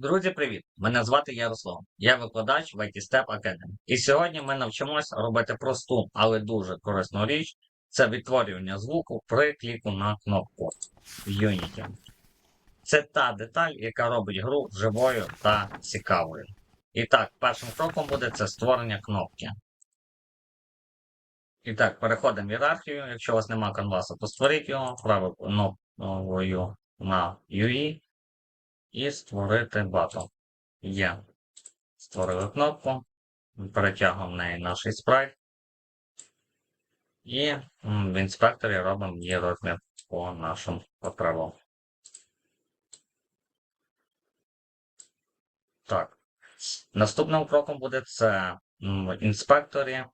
Друзі, привіт! Мене звати Ярослав. Я викладач в IT Step Academy. І сьогодні ми навчимося робити просту, але дуже корисну річ це відтворювання звуку при кліку на кнопку в Unity. Це та деталь, яка робить гру живою та цікавою. І так, першим кроком буде це створення кнопки. І так, переходимо в ієрархію. Якщо у вас немає канвасу, то створіть його правою кнопкою на UI і створити батл. Є. Створили кнопку, перетягуємо в неї наш спрайт. І в інспекторі робимо її розмір по нашому потребам. Так. Наступним кроком буде це в інспекторі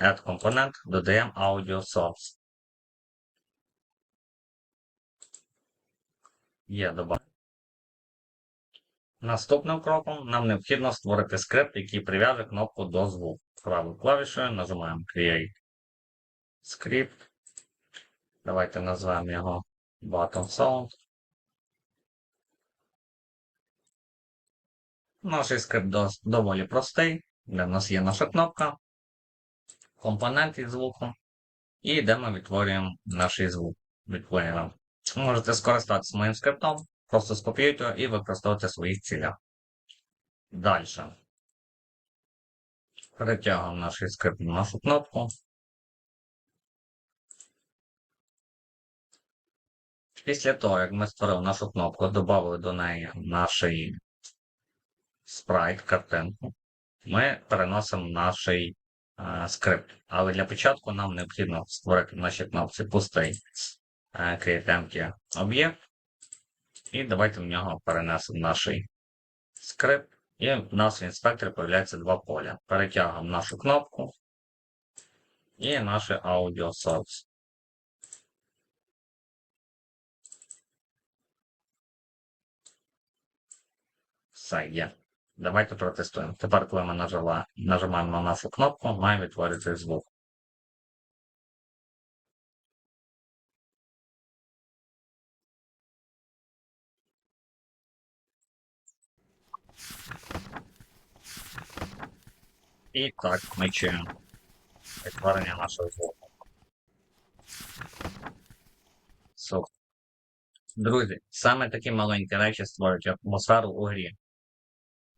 Add Component, додаємо Audio Source. Є добавлено. Наступним кроком нам необхідно створити скрипт, який прив'яже кнопку до звуку. Правою клавішою нажимаємо Create Script. Давайте назвемо його Button Sound. Наш скрипт доволі простий, де в нас є наша кнопка, компонент із звуку, і де ми відтворюємо наш звук від плеєра. Можете скористатися моїм скриптом, просто скопіюйте і використовувати в своїх цілях. Далі. Перетягуємо наш скрипт на нашу кнопку. Після того, як ми створили нашу кнопку, додали до неї наш спрайт, картинку, ми переносимо наш е, скрипт. Але для початку нам необхідно створити в нашій кнопці пустий е, Create Empty об'єкт. І давайте в нього перенесемо наш скрипт. І в нас в інспекторі з'являється два поля. Перетягуємо нашу кнопку і наше Audio Source. Все є. Давайте протестуємо. Тепер, коли ми нажимаємо на нашу кнопку, має відтворити звук. І так, ми чуємо відтворення нашого звуку. Супер. Друзі, саме такі маленькі речі створюють атмосферу у грі.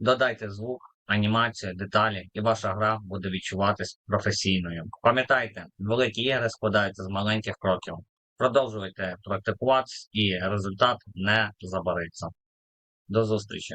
Додайте звук, анімацію, деталі, і ваша гра буде відчуватись професійною. Пам'ятайте, великі ігри складаються з маленьких кроків. Продовжуйте практикуватись, і результат не забариться. До зустрічі!